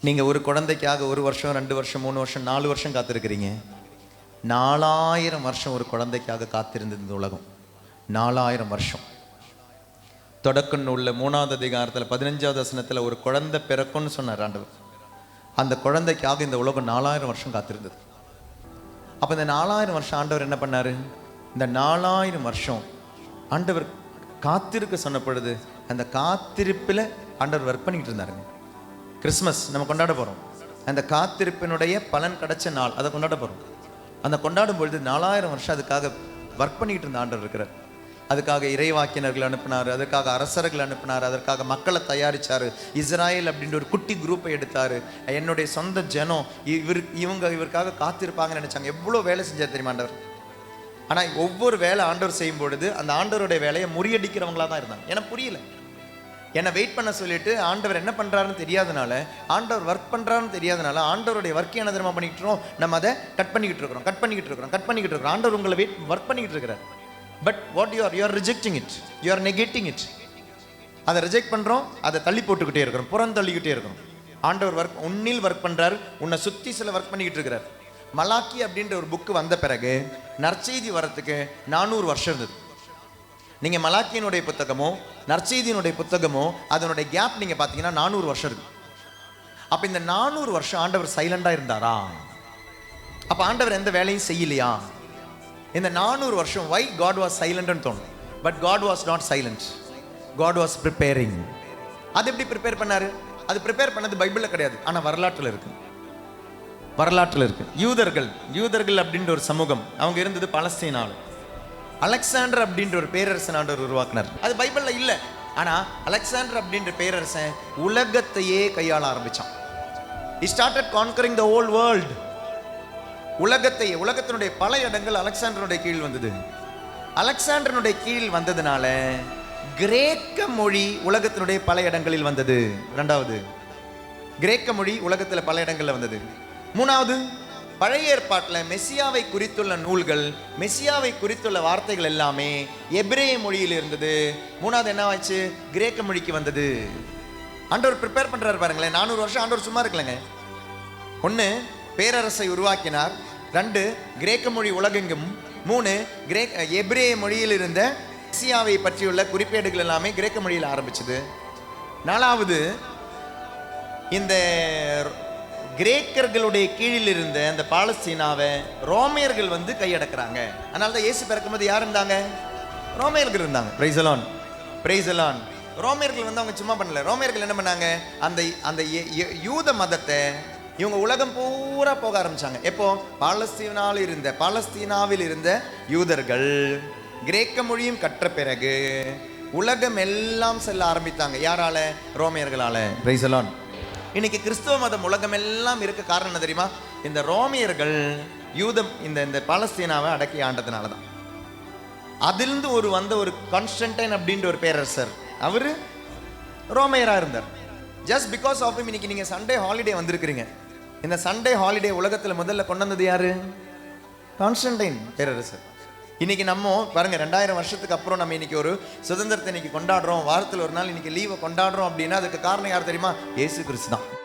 நீங்கள் ஒரு குழந்தைக்காக ஒரு வருஷம் ரெண்டு வருஷம் மூணு வருஷம் நாலு வருஷம் காத்திருக்கிறீங்க. நாலாயிரம் வருஷம் ஒரு குழந்தைக்காக காத்திருந்தது இந்த உலகம். நாலாயிரம் வருஷம். தொடக்கன்னு உள்ள மூணாவது அதிகாரத்தில் பதினஞ்சாவது வசனத்தில் ஒரு குழந்தை பிறக்கும்னு சொன்னார் ஆண்டவர். அந்த குழந்தைக்காக இந்த உலகம் நாலாயிரம் வருஷம் காத்திருந்தது. அப்போ இந்த நாலாயிரம் வருஷம் ஆண்டவர் என்ன பண்ணாரு? இந்த நாலாயிரம் வருஷம் ஆண்டவர் காத்திருக்க சொன்னப்படுது அந்த காத்திருப்பில் ஆண்டவர் ஒர்க் பண்ணிக்கிட்டு இருந்தாருங்க. கிறிஸ்மஸ் நம்ம கொண்டாட போகிறோம் அந்த காத்திருப்பினுடைய பலன் கிடைச்ச நாள் அதை கொண்டாட போகிறோம் அந்த கொண்டாடும் பொழுது நாலாயிரம் வருஷம் அதுக்காக ஒர்க் பண்ணிக்கிட்டு இருந்த ஆண்டவர் இருக்கிறார். அதுக்காக இறைவாக்கினர்கள் அனுப்பினார் அதுக்காக அரசர்கள் அனுப்பினார் அதற்காக மக்களை தயாரிச்சார். இஸ்ராயல் அப்படின்ற ஒரு குட்டி குரூப்பை எடுத்தார். என்னுடைய சொந்த ஜனம் இவர் இவங்க இவருக்காக காத்திருப்பாங்கன்னு நினச்சாங்க. எவ்வளோ வேலை செஞ்சார் தெரியுமா ஆண்டவர்? ஆனால் ஒவ்வொரு வேலை ஆண்டவர் செய்யும் பொழுது அந்த ஆண்டவருடைய வேலையை முறியடிக்கிறவங்களா தான் இருந்தாங்க. ஏன்னா புரியல. என்னை வெயிட் பண்ண சொல்லிட்டு ஆண்டவர் என்ன பண்ணுறாருன்னு தெரியாதனால ஆண்டவர் ஒர்க் பண்ணுறாருன்னு தெரியாதனால ஆண்டவருடைய ஒர்க் என்ன தெரியுமா பண்ணிக்கிட்டு இருக்கோம் நம்ம அதை கட் பண்ணிக்கிட்டு இருக்கிறோம் கட் பண்ணிக்கிட்டு இருக்கிறோம் கட் பண்ணிக்கிட்டு இருக்கிறோம். ஆண்டவர் உங்களை வெயிட் ஒர்க் பண்ணிக்கிட்டு இருக்கிறார். But what you are you are rejecting it you are negating it அதை ரிஜெக்ட் பண்ணுறோம் அதை தள்ளி போட்டுக்கிட்டே இருக்கிறோம் புறம் தள்ளிக்கிட்டே இருக்கிறோம். ஆண்டவர் ஒர்க் உன்னில் ஒர்க் பண்ணுறாரு உன்னை சுற்றி சில ஒர்க் பண்ணிக்கிட்டு இருக்கிறார். மலாக்கி அப்படின்ற ஒரு புக்கு வந்த பிறகு நற்செய்தி வரத்துக்கு நானூறு வருஷம் இருந்தது. நீங்கள் மலாக்கியனுடைய புத்தகமோ நற்செய்தியினுடைய புத்தகமோ அதனுடைய கேப் நீங்கள் பார்த்தீங்கன்னா நானூறு வருஷம் இருக்கு. அப்போ இந்த நானூறு வருஷம் ஆண்டவர் சைலண்டாக இருந்தாரா? அப்போ ஆண்டவர் எந்த வேலையும் செய்யலையா? இந்த நானூறு வருஷம் வை காட் வாஸ் சைலண்ட்னு தோணும். But God was not silent God was preparing அது எப்படி ப்ரிப்பேர் பண்ணார்? அது ப்ரிப்பேர் பண்ணது பைபிளில் கிடையாது. ஆனால் வரலாற்றில் இருக்கு. வரலாற்றில் இருக்கு. யூதர்கள் யூதர்கள் அப்படின்ற ஒரு சமூகம் அவங்க இருந்தது பலஸ்தீனால. அலெக்சாண்டர் அப்படின்ற ஒரு பேரரசன் ஆண்டவர் உருவாக்குனார். அது பைபிளில் இல்லை. ஆனால் அலெக்சாண்டர் அப்படின்ற பேரரசன் உலகத்தையே கையாள ஆரம்பிச்சான். He started conquering the whole world உலகத்தை உலகத்தினுடைய பல இடங்கள் அலெக்சாண்டருடைய கீழ் வந்தது. அலெக்சாண்டருடைய கீழ் வந்ததுனால கிரேக்க மொழி உலகத்தினுடைய பல இடங்களில் வந்தது. ரெண்டாவது கிரேக்க மொழி உலகத்தில் பல இடங்களில் வந்தது. மூணாவது பழைய ஏற்பாட்டில் மெஸ்ஸியாவை குறித்துள்ள நூல்கள் மெஸ்ஸியாவை குறித்துள்ள வார்த்தைகள் எல்லாமே எப்ரேய மொழியில் இருந்தது. மூணாவது என்ன ஆச்சு கிரேக்க மொழிக்கு வந்தது. ஆண்டவர் ப்ரிப்பேர் பண்ணுறாரு பாருங்களேன். நானூறு வருஷம் ஆண்டவர் சும்மா இருக்கலங்க. ஒன்று பேரரசை உருவாக்கினார். ரெண்டு கிரேக்க மொழி உலகெங்கும். மூணு கிரேக் எப்ரேய மொழியில் இருந்த மெஸ்ஸியாவை பற்றியுள்ள குறிப்பேடுகள் எல்லாமே கிரேக்க மொழியில் ஆரம்பிச்சது. நாலாவது இந்த கிரேக்கர்களுடைய கீழில் இருந்த அந்த பாலஸ்தீனாவை ரோமியர்கள் வந்து கையடக்கிறாங்க. அதனால தான் இயேசு பிறக்கும்போது யார் இருந்தாங்க? ரோமியர்கள் இருந்தாங்க. பிரைசலான் பிரைசலான் ரோமியர்கள் வந்து அவங்க சும்மா பண்ணல. ரோமியர்கள் என்ன பண்ணாங்க? அந்த அந்த யூத மதத்தை இவங்க உலகம் பூரா போக ஆரம்பிச்சாங்க. எப்போ? பாலஸ்தீனாவில் இருந்த பாலஸ்தீனாவில் இருந்த யூதர்கள் கிரேக்க மொழியும் கற்ற பிறகு உலகம் எல்லாம் செல்ல ஆரம்பித்தாங்க. யாரால? ரோமியர்களால. பிரைசலான் இன்னைக்கு கிறிஸ்தவ மதம் உலகம் எல்லாம் இருக்க காரணம் என்ன தெரியுமா? இந்த ரோமியர்கள் யூதம் இந்த இந்த பாலஸ்தீனாவை அடக்கி ஆண்டதுனால தான் அதிலிருந்து ஒரு வந்த ஒரு கான்ஸ்டன்டைன் அப்படின்ற ஒரு பேரரசர் அவர் ரோமையராக இருந்தார். ஜஸ்ட் பிகாஸ் ஆஃப் இன்னைக்கு நீங்கள் சண்டே ஹாலிடே வந்திருக்கிறீங்க. இந்த சண்டே ஹாலிடே உலகத்தில் முதல்ல கொண்டு வந்தது யாரு? கான்ஸ்டன்டைன் பேரரசர். இன்னைக்கு நம்ம பாருங்க ரெண்டாயிரம் வருஷத்துக்கு அப்புறம் நம்ம இன்னைக்கு ஒரு சுதந்திரத்தை இன்னைக்கு கொண்டாடுறோம். வாரத்தில் ஒரு நாள் இன்னைக்கு லீவை கொண்டாடுறோம் அப்படின்னா அதுக்கு காரணம் யார் தெரியுமா? ஏசு கிறிஸ்து தான்.